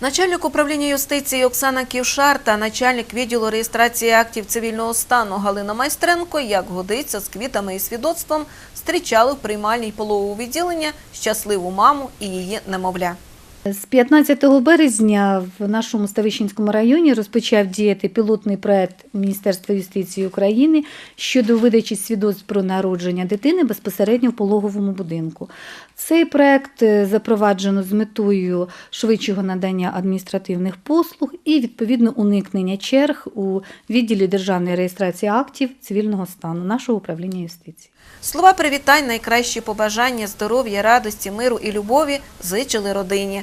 Начальник управління юстиції Оксана Ківшар та начальник відділу реєстрації актів цивільного стану Галина Майстренко, як годиться, з квітами і свідоцтвом, зустрічали в приймальній полову відділення щасливу маму і її немовля. З 15 березня в нашому Ставищенському районі розпочав діяти пілотний проект Міністерства юстиції України щодо видачі свідоцтв про народження дитини безпосередньо в пологовому будинку. Цей проект е, запроваджено з метою швидшого надання адміністративних послуг і відповідно уникнення черг у відділі державної реєстрації актів цивільного стану нашого управління юстиції. Слова привітань, найкращі побажання, здоров'я, радості, миру і любові зичили родині.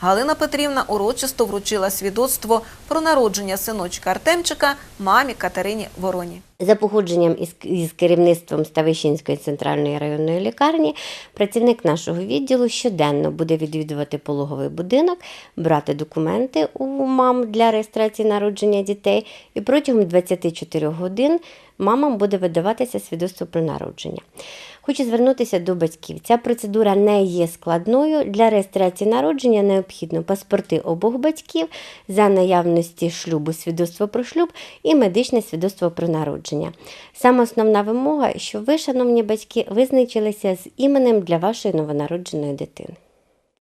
Галина Петрівна урочисто вручила свідоцтво про народження синочка Артемчика мамі Катерині Вороні. За погодженням із, керівництвом Ставищенської центральної районної лікарні, працівник нашого відділу щоденно буде відвідувати пологовий будинок, брати документи у мам для реєстрації народження дітей, і протягом 24 годин мамам буде видаватися свідоцтво про народження. Хочу звернутися до батьків. Ця процедура не є складною. Для реєстрації народження необхідно паспорти обох батьків за наявності шлюбу, свідоцтво про шлюб і медичне свідоцтво про народження. Саме основна вимога, що ви, шановні батьки, визначилися з іменем для вашої новонародженої дитини.